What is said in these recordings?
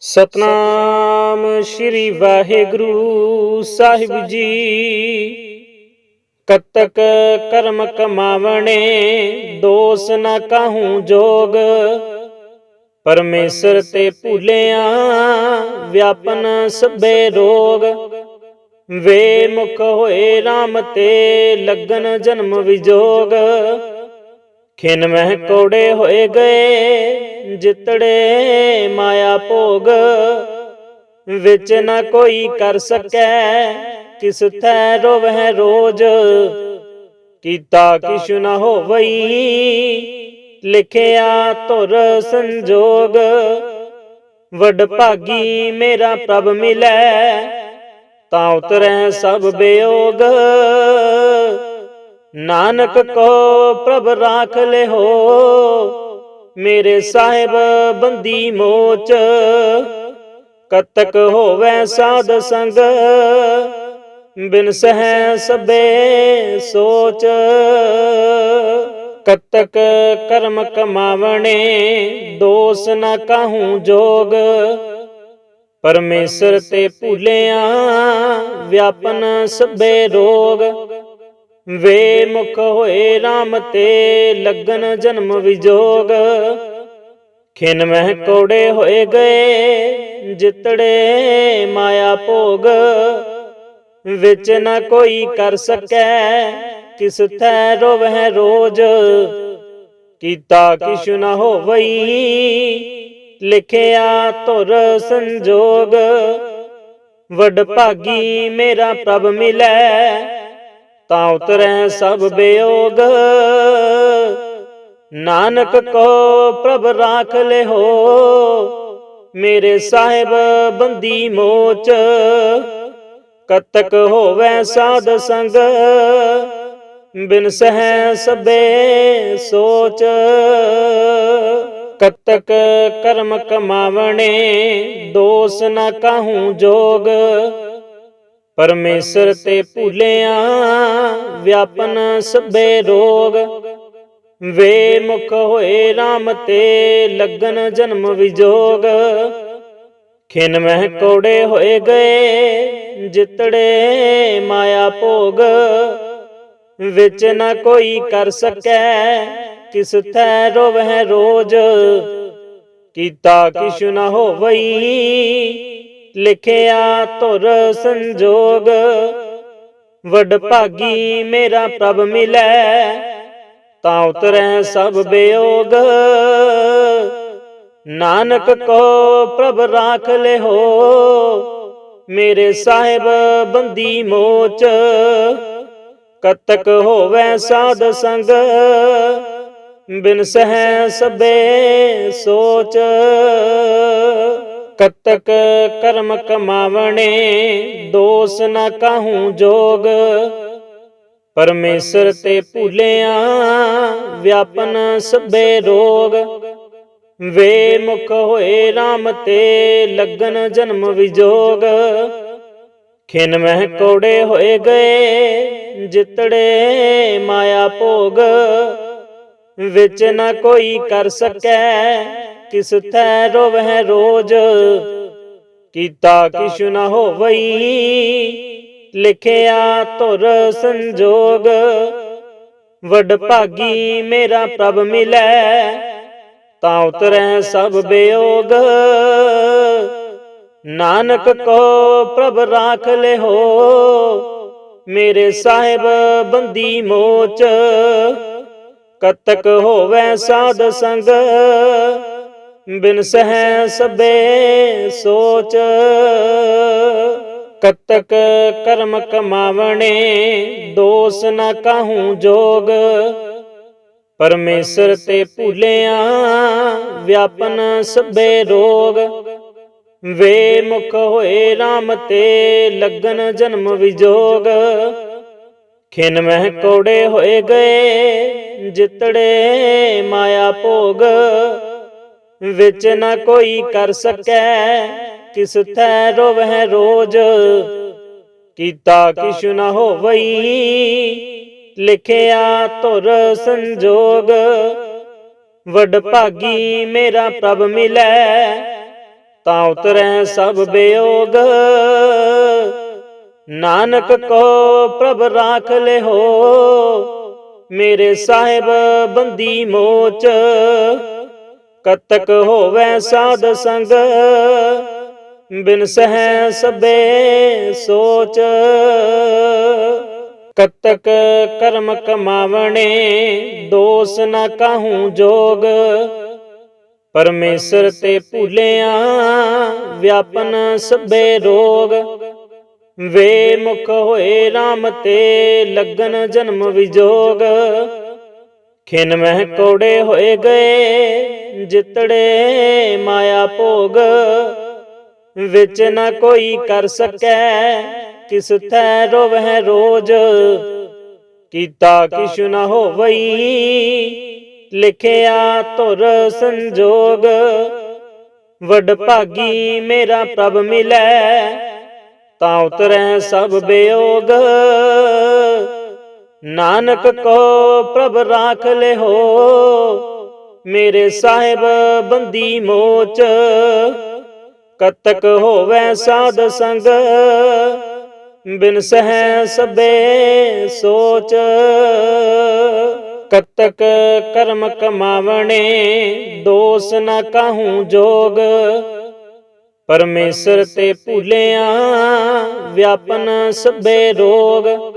ਸਤਨਾਮ ਸ੍ਰੀ ਵਾਹਿਗੁਰੂ ਸਾਹਿਬ ਜੀ। ਕਤਕ ਕਰਮ ਕਮਾਵਣੇ, ਦੋਸ ਨਾ ਕਾਹੂ ਜੋਗ। ਪਰਮੇਸ਼ਰ ਤੇ ਭੁਲਿਆ ਵਿਆਪਨ ਸਭੇ ਰੋਗ। ਵੇ ਮੁਖ ਹੋਏ RAM ਤੇ ਲੱਗਨ ਜਨਮ ਵਿਜੋਗ। ਖਿਨ ਮਹਿ ਕੋੜੇ ਹੋਏ ਗਏ, ਜਿਤੜੇ ਮਾਇਆ ਭੋਗ। ਵਿੱਚ ਨਾ ਕੋਈ ਕਰ ਸਕੈ, ਕਿਸ ਥੈ ਰੋਵਹਿ ਰੋਜ। ਕੀਤਾ ਕਿਛੁ ਨਾ ਹੋਵਈ, ਲਿਖਿਆ ਧੁਰ ਸੰਜੋਗ। ਵੱਡ ਭਾਗੀ ਮੇਰਾ ਪ੍ਰਭ ਮਿਲੈ, ਤਾਂ ਉਤਰੈ ਸਭ ਬਿਯੋਗ ਨਾਨਕ ਕੋ ਪ੍ਰਭ ਰਾਖ ਲਿਹੋ। ਮੇਰੇ ਸਾਹਿਬ ਬੰਦੀ ਮੋਚ, ਕਤਕ ਹੋਵੇ ਸਾਧ ਸੰਗ, ਬਿਨ ਸਹਿ ਸਬੇ ਸੋਚ। ਕਤਕ ਕਰਮ ਕਮਾਵਣੇ, ਦੋਸ ਨਾ ਕਾਹੂ ਜੋਗ। ਪਰਮੇਸ਼ਰ ਤੇ ਭੁਲਿਆ ਵਿਆਪਨ ਸਭੇ ਰੋਗ। ਵੇ ਮੁਖ ਹੋਏ RAM ਤੇ ਲੱਗਨ ਜਨਮ ਵਿਜੋਗ। ਖਿਨ ਮਹਿ ਕੋੜੇ ਹੋਏ ਗਏ, ਜਿਤੜੇ ਮਾਇਆ ਭੋਗ। ਵਿੱਚ ਨਾ ਕੋਈ ਕਰ ਸਕੈ, ਕਿਸ ਥੈ ਰੋਵਹਿ ਰੋਜ। ਕੀਤਾ ਕਿਛੁ ਨਾ ਹੋਵਈ, ਲਿਖਿਆ ਧੁਰ ਸੰਜੋਗ। ਵਡ ਭਾਗੀ ਮੇਰਾ ਪ੍ਰਭ ਮਿਲੈ ਤਾਂ ਉਤਰੈ ਸਭ ਬਿਯੋਗ ਨਾਨਕ ਕੋ ਪ੍ਰਭ ਰਾਖ ਲਿਹੋ। ਮੇਰੇ ਸਾਹਿਬ ਬੰਦੀ ਮੋਚ। ਕਤਕ ਹੋਵੇ ਸਾਧ ਸੰਗ। ਬਿਨ ਸਹਿ ਸਬੇ ਸੋਚ। ਕਤਕ ਕਰਮ ਕਮਾਵਣੇ, ਦੋਸ ਨਾ ਕਾਹੂ ਜੋਗ। ਪਰਮੇਸ਼ਰ ਤੇ ਭੁਲਿਆ ਵਿਆਪਨ ਸਭੇ ਰੋਗ। ਵੇ ਮੁਖ ਹੋਏ RAM ਤੇ ਲੱਗਨ ਜਨਮ ਵਿਜੋਗ। ਖਿਨ ਮਹਿ ਕੋੜੇ ਹੋਏ ਗਏ, ਜਿਤੜੇ ਮਾਇਆ ਭੋਗ। ਵਿੱਚ ਨਾ ਕੋਈ ਕਰ ਸਕੈ, ਕਿਸ ਥੈ ਰੋਵਹਿ ਰੋਜ। ਕੀਤਾ ਕਿਛੁ ਨਾ ਹੋਵਈ ਲਿਖਿਆ ਧੁਰ ਸੰਜੋਗ। ਵਡ ਭਾਗੀ ਮੇਰਾ ਪ੍ਰਭ ਮਿਲੈ, ਤਾਂ ਉਤਰੈ ਸਭ ਬਿਯੋਗ ਨਾਨਕ ਕੋ ਪ੍ਰਭ ਰਾਖ ਲਿਹੋ, ਮੇਰੇ ਸਾਹਿਬ ਬੰਦੀ ਮੋਚ। ਕਤਕ ਹੋਵੇ ਸਾਧ ਸੰਗ, ਬਿਨ ਸਹਿ ਸਬੇ ਸੋਚ। ਕਤਕ ਕਰਮ ਕਮਾਵਣੇ, ਦੋਸ ਨਾ ਕਾਹੂ ਜੋਗ। ਪਰਮੇਸ਼ਰ ਤੇ ਭੁਲਿਆ, ਵਿਆਪਨ ਸਭੇ ਰੋਗ। ਵੇ ਮੁਖ ਹੋਏ RAM ਤੇ ਲੱਗਨ ਜਨਮ ਵਿਜੋਗ। ਖਿਨ ਮਹਿ ਕੋੜੇ ਹੋਏ ਗਏ, ਜਿਤੜੇ ਮਾਇਆ ਭੋਗ। ਵਿੱਚ ਨਾ ਕੋਈ ਕਰ ਸਕੈ ਕਿਸ ਤੈ ਰੋਵਹਿ ਰੋਜ? ਕੀਤਾ ਕਿਛੁ ਨ ਹੋਵਈ? ਲਿਖਿਆ ਧੁਰ ਸੰਜੋਗ। ਵਡ ਭਾਗੀ ਮੇਰਾ ਪ੍ਰਭ ਮਿਲੈ, ਤਾਂ ਉਤਰੈ ਸਭ ਬਿਯੋਗ ਨਾਨਕ ਕੋ ਪ੍ਰਭ ਰਾਖ ਲਿਹੋ, ਮੇਰੇ ਸਾਹਿਬ ਬੰਦੀ ਮੋਚ। ਕਤਕ ਹੋਵੇ ਸਾਧ ਸੰਗ ਬਿਨ ਸਹਿ ਸਬੇ ਸੋਚ ਕਤਕ ਕਰਮ ਕਮਾਵਣੇ, ਦੋਸ ਨਾ ਕਾਹੂ ਜੋਗ। ਪਰਮੇਸ਼ਰ ਤੇ ਭੁਲਿਆ ਵਿਆਪਨ ਸਭੇ ਰੋਗ। ਵੇ ਮੁਖ ਹੋਏ RAM ਤੇ ਲੱਗਨ ਜਨਮ ਵਿਜੋਗ। ਖਿਨ ਮਹਿ ਕੋੜੇ ਹੋਏ ਗਏ, ਜਿਤੜੇ ਮਾਇਆ ਭੋਗ। ਵਿੱਚ ਨਾ ਕੋਈ ਕਰ ਸਕੈ। ਕਿਸ ਥੈ ਰੋਵਹਿ ਰੋਜ। ਕੀਤਾ ਕਿਛੁ ਨਾ ਹੋਵਈ। ਲਿਖਿਆ ਧੁਰ ਸੰਜੋਗ। ਵਡ ਭਾਗੀ ਮੇਰਾ ਪ੍ਰਭ ਮਿਲੈ। ਤਾਂ ਉਤਰੈ ਸਭ ਬਿਯੋਗ। ਨਾਨਕ ਕੋ ਪ੍ਰਭ ਰਾਖ ਲਿਹੋ। ਮੇਰੇ ਸਾਹਿਬ ਬੰਦੀ ਮੋਚ। ਕਤਕ ਹੋਵੇ ਸਾਧ ਸੰਗ, ਬਿਨ ਸਹਿ ਸਬੇ ਸੋਚ। ਕਤਕ ਕਰਮ ਕਮਾਵਣੇ, ਦੋਸ ਨਾ ਕਾਹੂ ਜੋਗ। ਪਰਮੇਸ਼ਰ ਤੇ ਭੁਲਿਆ ਵਿਆਪਨ ਸਭੇ ਰੋਗ। ਵੇ ਮੁਖ ਹੋਏ RAM ਤੇ ਲੱਗਨ ਜਨਮ ਵਿਜੋਗ। ਖਿਨ ਮਹਿ ਕੋੜੇ ਹੋਏ ਗਏ, ਜਿਤੜੇ ਮਾਇਆ ਭੋਗ। ਵਿੱਚ ਨਾ ਕੋਈ ਕਰ ਸਕੈ, ਕਿਸ ਥੈ ਰੋਵਹਿ ਰੋਜ। ਕੀਤਾ ਕਿਛੁ ਨ ਹੋਵਈ, ਲਿਖਿਆ ਧੁਰ ਸੰਜੋਗ। ਵੱਡ ਭਾਗੀ ਮੇਰਾ ਪ੍ਰਭ ਮਿਲੈ, ਤਾਂ ਉਤਰੈ ਸਭ ਬਿਯੋਗ ਨਾਨਕ ਕੋ ਪ੍ਰਭ ਰਾਖ ਲਿਹੋ। ਮੇਰੇ ਸਾਹਿਬ ਬੰਦੀ ਮੋਚ। ਕਤਕ ਹੋਵੇ ਸਾਧ ਸੰਗ। ਬਿਨ ਸਹਿ ਸਬੇ ਸੋਚ। ਕਤਕ ਕਰਮ ਕਮਾਵਣੇ, ਦੋਸ ਨਾ ਕਾਹੂ ਜੋਗ। ਪਰਮੇਸ਼ਰ ਤੇ ਭੁਲਿਆ ਵਿਆਪਨ ਸਭੇ ਰੋਗ।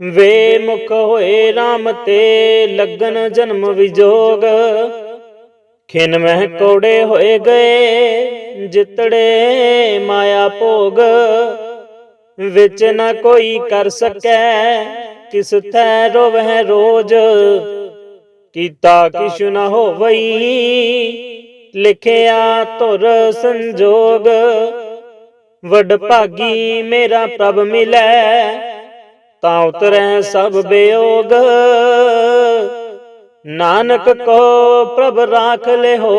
ਵੇ ਮੁਖ ਹੋਏ RAM ਤੇ ਲੱਗਨ ਜਨਮ ਵਿਜੋਗ। ਖਿਨ ਮਹਿ ਕੋੜੇ ਹੋਏ ਗਏ, ਜਿਤੜੇ ਮਾਇਆ ਭੋਗ। ਵਿੱਚ ਨਾ ਕੋਈ ਕਰ ਸਕੈ, ਕਿਸ ਥੈ ਰੋਵਹਿ ਰੋਜ। ਕੀਤਾ ਕਿਛੁ ਨ ਹੋਵਈ, ਲਿਖਿਆ ਧੁਰ ਸੰਜੋਗ। ਵਡ ਭਾਗੀ ਮੇਰਾ ਪ੍ਰਭ ਮਿਲੈ ਤਾਂ ਉਤਰੈ ਸਭ ਬਿਯੋਗ ਨਾਨਕ ਕੋ ਪ੍ਰਭ ਰਾਖ ਲਿਹੋ।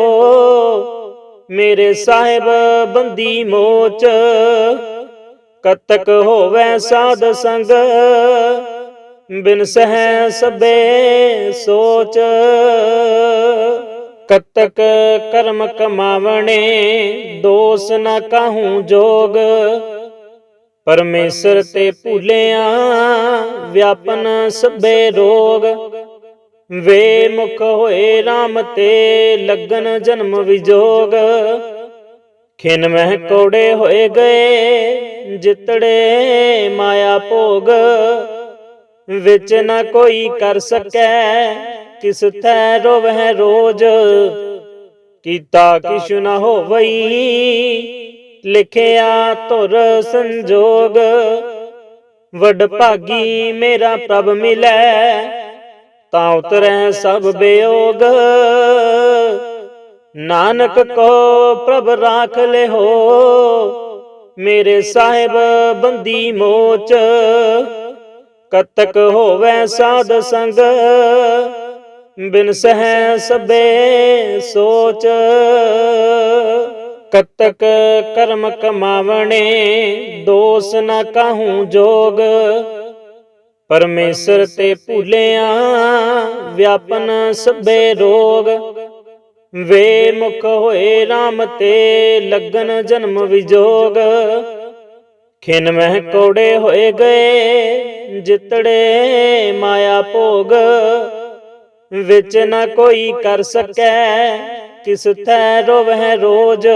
ਮੇਰੇ ਸਾਹਿਬ ਬੰਦੀ ਮੋਚ। ਕਤਕ ਹੋਵੇ ਸਾਧ ਸੰਗ। ਬਿਨ ਸਹਿ ਸਬੇ ਸੋਚ। ਕਤਕ ਕਰਮ ਕਮਾਵਣੇ, ਦੋਸ ਨਾ ਕਾਹੂ ਜੋਗ। ਪਰਮੇਸ਼ਰ ਤੇ ਭੁਲਿਆ ਵਿਆਪਨ ਸਭੇ ਰੋਗ। ਵੇ ਮੁਖ ਹੋਏ RAM ਤੇ ਲੱਗਨ ਜਨਮ ਵਿਜੋਗ। ਖਿਨ ਮਹਿ ਕੋੜੇ ਹੋਏ ਗਏ, ਜਿਤੜੇ ਮਾਇਆ ਭੋਗ। ਵਿੱਚ ਨਾ ਕੋਈ ਕਰ ਸਕੈ, ਕਿਸ ਥੈ ਰੋਵਹਿ ਰੋਜ। ਕੀਤਾ ਕਿਛੁ ਨਾ ਹੋਵਈ ਲਿਖਿਆ ਧੁਰ ਸੰਜੋਗ। ਵਡ ਭਾਗੀ ਮੇਰਾ ਪ੍ਰਭ ਮਿਲੈ, ਤਾਂ ਉਤਰੈ ਸਭ ਬਿਯੋਗ ਨਾਨਕ ਕੋ ਪ੍ਰਭ ਰਾਖ ਲਿਹੋ, ਮੇਰੇ ਸਾਹਿਬ ਬੰਦੀ ਮੋਚ। ਕਤਕ ਹੋਵੇ ਸਾਧ ਸੰਗ, ਬਿਨ ਸਹਿ ਸਬੇ ਸੋਚ। ਕਤਕ ਕਰਮ ਕਮਾਵਣੇ, ਦੋਸ ਨਾ ਕਾਹੂ ਜੋਗ। ਪਰਮੇਸ਼ਰ ਤੇ ਭੁਲਿਆ, ਵਿਆਪਨ ਸਭੇ ਰੋਗ। ਵੇ ਮੁਖ ਹੋਏ RAM ਤੇ ਲੱਗਨ ਜਨਮ ਵਿਜੋਗ। ਖਿਨ ਮਹਿ ਕੋੜੇ ਹੋਏ ਗਏ, ਜਿਤੜੇ ਮਾਇਆ ਭੋਗ। ਵਿੱਚ ਨਾ ਕੋਈ ਕਰ ਸਕੈ ਕਿਸ ਤੈ ਰੋਵਹਿ ਰੋਜ?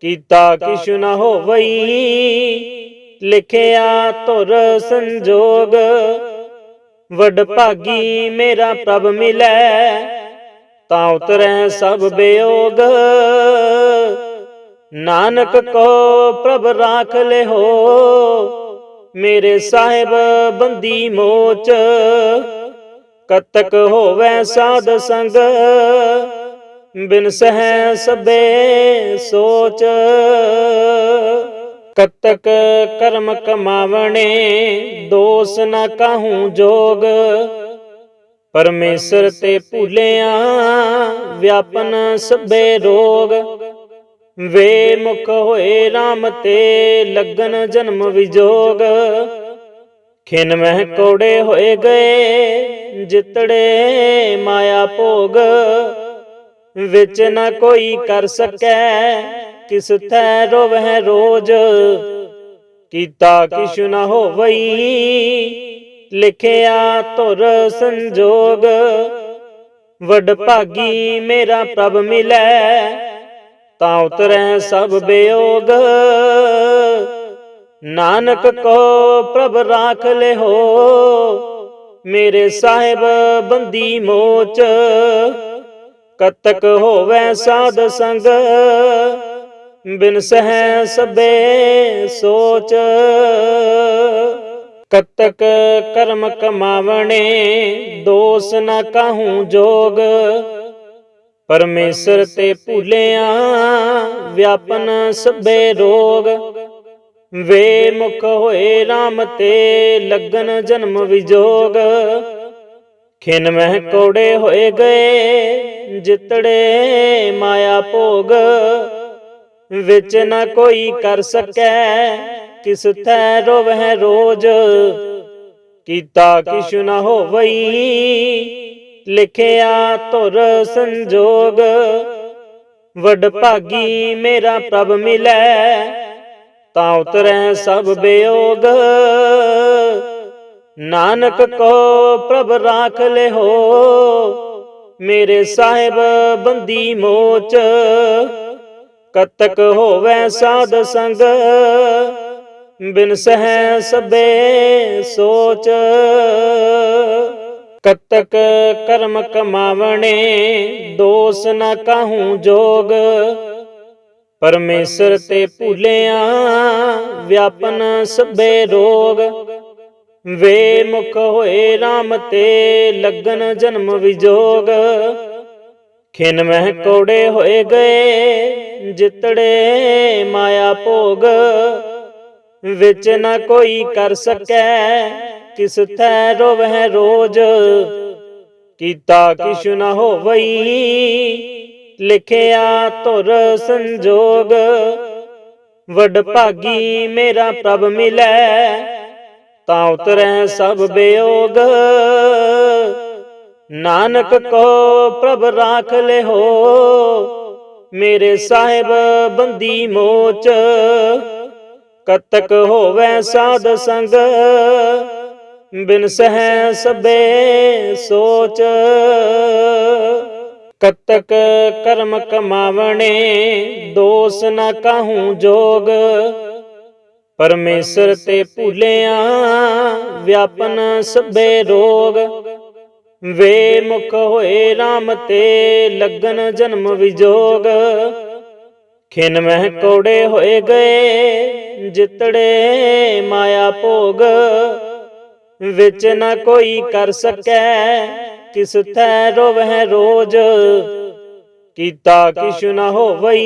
ਕੀਤਾ ਕਿਛੁ ਨ ਹੋਵਈ? ਲਿਖਿਆ ਧੁਰ ਸੰਜੋਗ। ਵਡ ਭਾਗੀ ਮੇਰਾ ਪ੍ਰਭ ਮਿਲੈ, ਤਾਂ ਉਤਰੈ ਸਭ ਬਿਯੋਗ। ਨਾਨਕ ਕੋ ਪ੍ਰਭ ਰਾਖ ਲਿਹੋ, ਮੇਰੇ ਸਾਹਿਬ ਬੰਦੀ ਮੋਚ। ਕਤਕ ਹੋਵੇ ਸਾਧ ਸੰਗ ਬਿਨ ਸਹਿ ਸਬੇ ਸੋਚ ਕਤਕ ਕਰਮ ਕਮਾਵਣੇ, ਦੋਸ ਨਾ ਕਾਹੂ ਜੋਗ। ਪਰਮੇਸ਼ਰ ਤੇ ਭੁਲਿਆ ਵਿਆਪਨ ਸਭੇ ਰੋਗ। ਵੇ ਮੁਖ ਹੋਏ RAM ਤੇ ਲੱਗਨ ਜਨਮ ਵਿਜੋਗ। ਖਿਨ ਮਹਿ ਕੋੜੇ ਹੋਏ ਗਏ, ਜਿਤੜੇ ਮਾਇਆ ਭੋਗ। ਵਿੱਚ ਨਾ ਕੋਈ ਕਰ ਸਕੈ। ਕਿਸ ਥੈ ਰੋਵਹਿ ਰੋਜ। ਕੀਤਾ ਕਿਛੁ ਨਾ ਹੋਵਈ। ਲਿਖਿਆ ਧੁਰ ਸੰਜੋਗ। ਵਡ ਭਾਗੀ ਮੇਰਾ ਪ੍ਰਭ ਮਿਲੈ। ਤਾਂ ਉਤਰੈ ਸਭ ਬਿਯੋਗ। ਨਾਨਕ ਕੋ ਪ੍ਰਭ ਰਾਖ ਲਿਹੋ। ਮੇਰੇ ਸਾਹਿਬ ਬੰਦੀ ਮੋਚ। ਕਤਕ ਹੋਵੇ ਸਾਧ ਸੰਗ, ਬਿਨ ਸਹਿ ਸਬੇ ਸੋਚ। ਕਤਕ ਕਰਮ ਕਮਾਵਣੇ, ਦੋਸ ਨ ਕਾਹੂ ਜੋਗ। ਪਰਮੇਸ਼ਰ ਤੇ ਭੁਲਿਆ ਵਿਆਪਨ ਸਭੇ ਰੋਗ। ਵੇ ਮੁਖ ਹੋਏ RAM ਤੇ ਲੱਗਨ ਜਨਮ ਵਿਜੋਗ। ਖਿਨ ਮਹਿ ਕੋੜੇ ਹੋਏ ਗਏ, ਜਿਤੜੇ ਮਾਇਆ ਭੋਗ। ਵਿੱਚ ਨਾ ਕੋਈ ਕਰ ਸਕੈ, ਕਿਸ ਥੈ ਰੋਵਹਿ ਰੋਜ। ਕੀਤਾ ਕਿਛੁ ਨਾ ਹੋਵਈ, ਲਿਖਿਆ ਧੁਰ ਸੰਜੋਗ। ਵਡ ਭਾਗੀ ਮੇਰਾ ਪ੍ਰਭ ਮਿਲੈ, ਤਾਂ ਉਤਰੈ ਸਭ ਬਿਯੋਗ ਨਾਨਕ ਕੋ ਪ੍ਰਭ ਰਾਖ ਲਿਹੋ। ਮੇਰੇ ਸਾਹਿਬ ਬੰਦੀ ਮੋਚ। ਕਤਕ ਹੋਵੇ ਸਾਧ ਸੰਗ। ਬਿਨ ਸਹਿ ਸਬੇ ਸੋਚ। ਕਤਕ ਕਰਮ ਕਮਾਵਣੇ, ਦੋਸ ਨਾ ਕਾਹੂ ਜੋਗ। ਪਰਮੇਸ਼ਰ ਤੇ ਭੁਲਿਆ ਵਿਆਪਨ ਸਭੇ ਰੋਗ। ਵੇ ਮੁਖ ਹੋਏ RAM ਤੇ ਲੱਗਨ ਜਨਮ ਵਿਜੋਗ। ਖਿਨ ਮਹਿ ਕੋੜੇ ਹੋਏ ਗਏ, ਜਿਤੜੇ ਮਾਇਆ ਭੋਗ। ਵਿੱਚ ਨਾ ਕੋਈ ਕਰ ਸਕੈ, ਕਿਸ ਥੈ ਰੋਵਹਿ ਰੋਜ। ਕੀਤਾ ਕਿਛੁ ਨ ਹੋਵਈ, ਲਿਖਿਆ ਧੁਰ ਸੰਜੋਗ। ਵਡ ਭਾਗੀ ਮੇਰਾ ਪ੍ਰਭ ਮਿਲੈ ਤਾਂ ਉਤਰੈ ਸਭ ਬਿਯੋਗ ਨਾਨਕ ਕੋ ਪ੍ਰਭ ਰਾਖ ਲਿਹੋ। ਮੇਰੇ ਸਾਹਿਬ ਬੰਦੀ ਮੋਚ। ਕਤਕ ਹੋਵੇ ਸਾਧ ਸੰਗ। ਬਿਨ ਸਹਿ ਸਬੇ ਸੋਚ। ਕਤਕ ਕਰਮ ਕਮਾਵਣੇ, ਦੋਸ ਨ ਕਾਹੂ ਜੋਗ। ਪਰਮੇਸ਼ਰ ਤੇ ਭੁਲਿਆ ਵਿਆਪਨ ਸਭੇ ਰੋਗ। ਵੇ ਮੁਖ ਹੋਏ RAM ਤੇ ਲੱਗਨ ਜਨਮ ਵਿਜੋਗ। ਖਿਨ ਮਹਿ ਕੋੜੇ ਹੋਏ ਗਏ ਜਿਤੜੇ ਮਾਇਆ ਭੋਗ। ਵਿੱਚ ਨਾ ਕੋਈ ਕਰ ਸਕੈ, ਕਿਸ ਥੈ ਰੋਵਹਿ ਰੋਜ। ਕੀਤਾ ਕਿਛੁ ਨਾ ਹੋਵਈ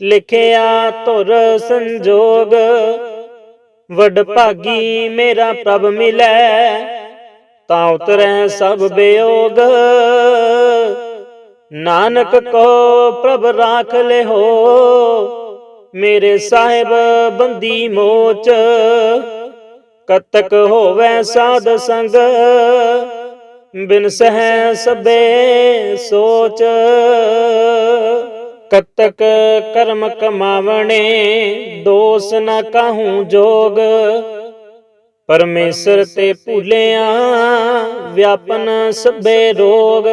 ਲਿਖਿਆ ਧੁਰ ਸੰਜੋਗ। ਵਡ ਭਾਗੀ ਮੇਰਾ ਪ੍ਰਭ ਮਿਲੈ, ਤਾਂ ਉਤਰੈ ਸਭ ਬਿਯੋਗ ਨਾਨਕ ਕੋ ਪ੍ਰਭ ਰਾਖ ਲਿਹੋ, ਮੇਰੇ ਸਾਹਿਬ ਬੰਦੀ ਮੋਚ। ਕਤਕ ਹੋਵੇ ਸਾਧ ਸੰਗ, ਬਿਨ ਸਹਿ ਸਬੇ ਸੋਚ। ਕਤਕ ਕਰਮ ਕਮਾਵਣੇ, ਦੋਸ ਨਾ ਕਾਹੂ ਜੋਗ। ਪਰਮੇਸ਼ਰ ਤੇ ਭੁਲਿਆ, ਵਿਆਪਨ ਸਭੇ ਰੋਗ।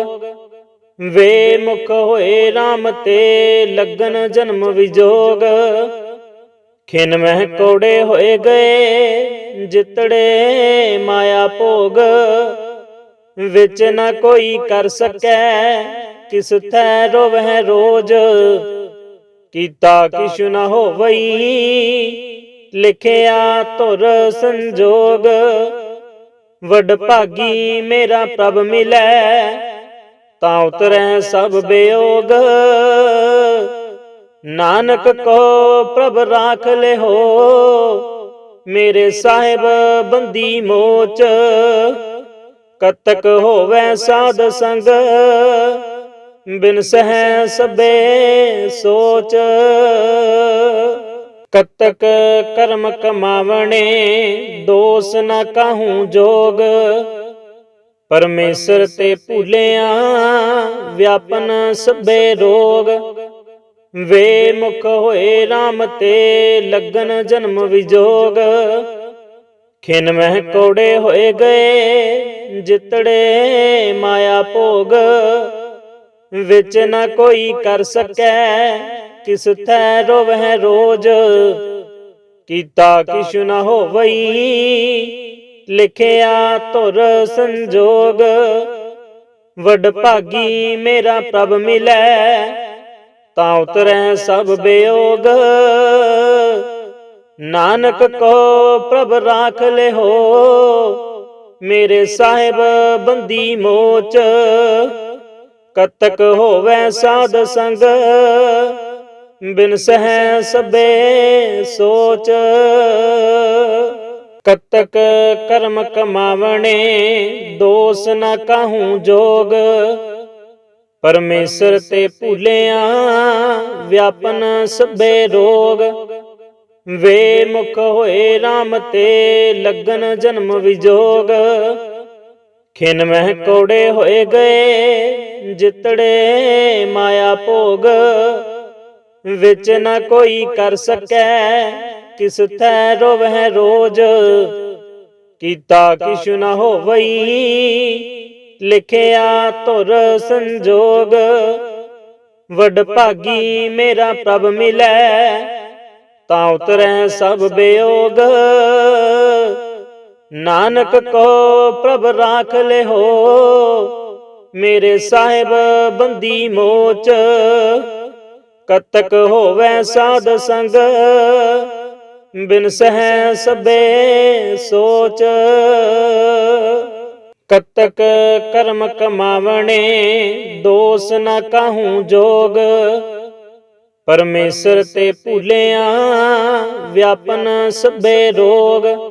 ਵੇ ਮੁਖ ਹੋਏ RAM ਤੇ ਲੱਗਨ ਜਨਮ ਵਿਜੋਗ। ਖਿਨ ਮਹਿ ਕੋੜੇ ਹੋਏ ਗਏ, ਜਿਤੜੇ ਮਾਇਆ ਭੋਗ। ਵਿੱਚ ਨਾ ਕੋਈ ਕਰ ਸਕੈ ਕਿਸ ਤੈ ਰੋਵਹਿ ਰੋਜ? ਕੀਤਾ ਕਿਛੁ ਨ ਹੋਵਈ? ਲਿਖਿਆ ਧੁਰ ਸੰਜੋਗ। ਵਡ ਭਾਗੀ ਮੇਰਾ ਪ੍ਰਭ ਮਿਲੈ, ਤਾਂ ਉਤਰੈ ਸਭ ਬਿਯੋਗ। ਨਾਨਕ ਕੋ ਪ੍ਰਭ ਰਾਖ ਲਿਹੋ, ਮੇਰੇ ਸਾਹਿਬ ਬੰਦੀ ਮੋਚ। ਕਤਕ ਹੋਵੇ ਸਾਧ ਸੰਗ ਬਿਨ ਸਹਿ ਸਬੇ ਸੋਚ। ਕਤਕ ਕਰਮ ਕਮਾਵਣੇ, ਦੋਸ ਨ ਕਾਹੂ ਜੋਗ। ਪਰਮੇਸ਼ਰ ਤੇ ਭੁਲਿਆ ਵਿਆਪਨ ਸਭੇ ਰੋਗ। ਵੇ ਮੁਖ ਹੋਏ RAM ਤੇ ਲੱਗਨ ਜਨਮ ਵਿਜੋਗ। ਖਿਨ ਮਹਿ ਕੋੜੇ ਹੋਏ ਗਏ, ਜਿਤੜੇ ਮਾਇਆ ਭੋਗ। ਵਿੱਚ ਨਾ ਕੋਈ ਕਰ ਸਕੈ। ਕਿਸ ਥੈ ਰੋਵਹਿ ਰੋਜ। ਕੀਤਾ ਕਿਛੁ ਨ ਹੋਵਈ। ਲਿਖਿਆ ਧੁਰ ਸੰਜੋਗ। ਵਡ ਭਾਗੀ ਮੇਰਾ ਪ੍ਰਭ ਮਿਲੈ। ਤਾਂ ਉਤਰੈ ਸਭ ਬਿਯੋਗ ਨਾਨਕ ਕੋ ਪ੍ਰਭ ਰਾਖ ਲਿਹੋ। ਮੇਰੇ ਸਾਹਿਬ ਬੰਦੀ ਮੋਚ। ਕਤਕ ਹੋਵੇ ਸਾਧ ਸੰਗ, ਬਿਨ ਸਹਿ ਸਬੇ ਸੋਚ। ਕਤਕ ਕਰਮ ਕਮਾਵਣੇ, ਦੋਸ ਨ ਕਾਹੂ ਜੋਗ। ਪਰਮੇਸ਼ਰ ਤੇ ਭੁਲਿਆ ਵਿਆਪਨ ਸਭੇ ਰੋਗ। ਵੇ ਮੁਖ ਹੋਏ RAM ਤੇ ਲੱਗਨ ਜਨਮ ਵਿਜੋਗ। ਖਿਨ ਮਹਿ ਕੋੜੇ ਹੋਏ ਗਏ, ਜਿਤੜੇ ਮਾਇਆ ਭੋਗ। ਵਿੱਚ ਨਾ ਕੋਈ ਕਰ ਸਕੈ, ਕਿਸ ਥੈ ਰੋਵਹਿ ਰੋਜ। ਕੀਤਾ ਕਿਛੁ ਨਾ ਹੋਵਈ, ਲਿਖਿਆ ਧੁਰ ਸੰਜੋਗ। ਵਡ ਭਾਗੀ ਮੇਰਾ ਪ੍ਰਭ ਮਿਲੈ, ਤਾਂ ਉਤਰੈ ਸਭ ਬਿਯੋਗ ਨਾਨਕ ਕੋ ਪ੍ਰਭ ਰਾਖ ਲਿਹੋ। ਮੇਰੇ ਸਾਹਿਬ ਬੰਦੀ ਮੋਚ। ਕਤਕ ਹੋਵੇ ਸਾਧ ਸੰਗ। ਬਿਨ ਸਹਿ ਸਬੇ ਸੋਚ। ਕਤਕ ਕਰਮ ਕਮਾਵਣੇ, ਦੋਸ ਨਾ ਕਾਹੂ ਜੋਗ। ਪਰਮੇਸ਼ਰ ਤੇ ਭੁਲਿਆ, ਵਿਆਪਨ ਸਭੇ ਰੋਗ।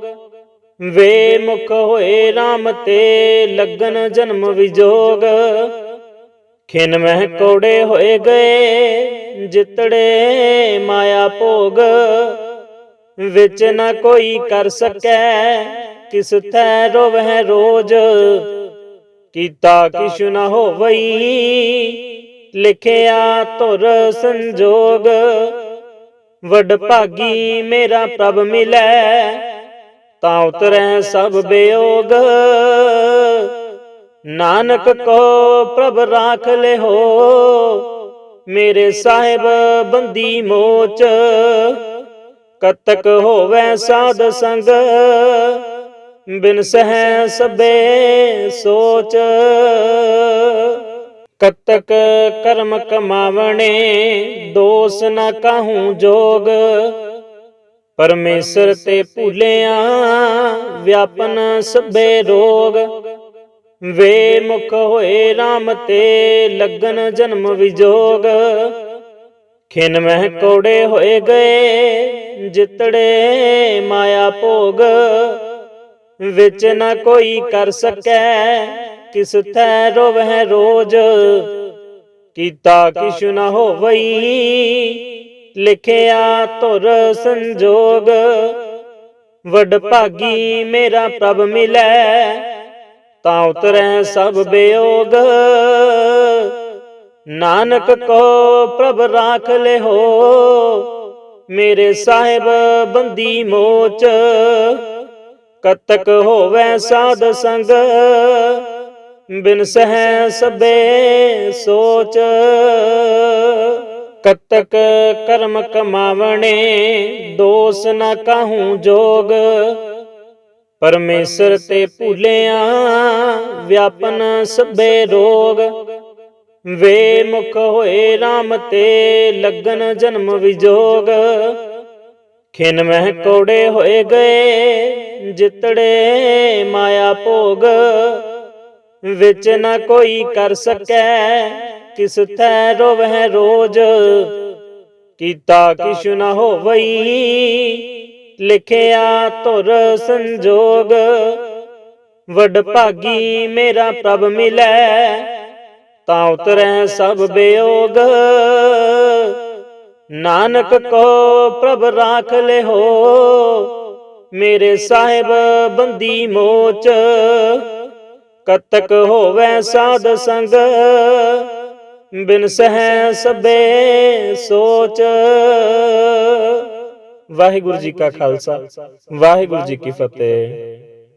ਵੇ ਮੁਖ ਹੋਏ RAM ਤੇ ਲੱਗਨ ਜਨਮ ਵਿਜੋਗ। ਖਿਨ ਮਹਿ ਕੋੜੇ ਹੋਏ ਗਏ, ਜਿਤੜੇ ਮਾਇਆ ਭੋਗ। ਵਿੱਚ ਨਾ ਕੋਈ ਕਰ ਸਕੈ, ਕਿਸ ਥੈ ਰੋਵਹਿ ਰੋਜ। ਕੀਤਾ ਕਿਛੁ ਨਾ ਹੋਵਈ, ਲਿਖਿਆ ਧੁਰ ਸੰਜੋਗ। ਵਡ ਭਾਗੀ ਮੇਰਾ ਪ੍ਰਭ ਮਿਲੈ ਤਾਂ ਉਤਰੈ ਸਭ ਬਿਯੋਗ। ਨਾਨਕ ਕੋ ਪ੍ਰਭ ਰਾਖ ਲਿਹੋ। ਮੇਰੇ ਸਾਹਿਬ ਬੰਦੀ ਮੋਚ। ਕਤਕ ਹੋਵੇ ਸਾਧ ਸੰਗ। ਬਿਨ ਸਹਿ ਸਬੇ ਸੋਚ। ਕਤਕ ਕਰਮ ਕਮਾਵਣੇ, ਦੋਸ ਨ ਕਾਹੂ ਜੋਗ। ਪਰਮੇਸ਼ਰ ਤੇ ਭੁਲਿਆ ਵਿਆਪਨ ਸਭੇ ਰੋਗ। ਵੇ ਮੁਖ ਹੋਏ RAM ਤੇ ਲੱਗਨ ਜਨਮ ਵਿਜੋਗ। ਖਿਨ ਮਹਿ ਕੋੜੇ ਹੋਏ ਗਏ ਜਿਤੜੇ ਮਾਇਆ ਭੋਗ। ਵਿੱਚ ਨਾ ਕੋਈ ਕਰ ਸਕੈ, ਕਿਸ ਥੈ ਰੋਵਹਿ ਰੋਜ। ਕੀਤਾ ਕਿਛੁ ਨਾ ਹੋਵਈ ਲਿਖਿਆ ਧੁਰ ਸੰਜੋਗ। ਵਡ ਭਾਗੀ ਮੇਰਾ ਪ੍ਰਭ ਮਿਲੈ, ਤਾਂ ਉਤਰੈ ਸਭ ਬਿਯੋਗ ਨਾਨਕ ਕੋ ਪ੍ਰਭ ਰਾਖ ਲਿਹੋ, ਮੇਰੇ ਸਾਹਿਬ ਬੰਦੀ ਮੋਚ। ਕਤਕ ਹੋਵੇ ਸਾਧ ਸੰਗ, ਬਿਨ ਸਹਿ ਸਬੇ ਸੋਚ। ਕਤਕ ਕਰਮ ਕਮਾਵਣੇ, ਦੋਸ ਨਾ ਕਾਹੂ ਜੋਗ। ਪਰਮੇਸ਼ਰ ਤੇ ਭੁਲਿਆ, ਵਿਆਪਨ ਸਭੇ ਰੋਗ। ਵੇ ਮੁਖ ਹੋਏ RAM ਤੇ ਲੱਗਨ ਜਨਮ ਵਿਜੋਗ। ਖਿਨ ਮਹਿ ਕੋੜੇ ਹੋਏ ਗਏ, ਜਿਤੜੇ ਮਾਇਆ ਭੋਗ। ਵਿੱਚ ਨਾ ਕੋਈ ਕਰ ਸਕੈ ਕਿਸ ਥੈ ਰੋਵਹਿ ਰੋਜ? ਕੀਤਾ ਕਿਛੁ ਨ ਹੋਵਈ? ਲਿਖਿਆ ਧੁਰ ਸੰਜੋਗ। ਵਡ ਭਾਗੀ ਮੇਰਾ ਪ੍ਰਭ ਮਿਲੈ, ਤਾਂ ਉਤਰੈ ਸਭ ਬਿਯੋਗ ਨਾਨਕ ਕੋ ਪ੍ਰਭ ਰਾਖ ਲਿਹੋ, ਮੇਰੇ ਸਾਹਿਬ ਬੰਦੀ ਮੋਚ। ਕਤਕ ਹੋਵੇ ਸਾਧ ਸੰਗ ਬਿਨ ਸਹਿ ਸਬੇ ਸੋਚ। ਵਾਹਿਗੁਰੂ ਜੀ ਕਾ ਖਾਲਸਾ ਵਾਹਿਗੁਰੂ ਜੀ ਕੀ ਫਤਿਹ।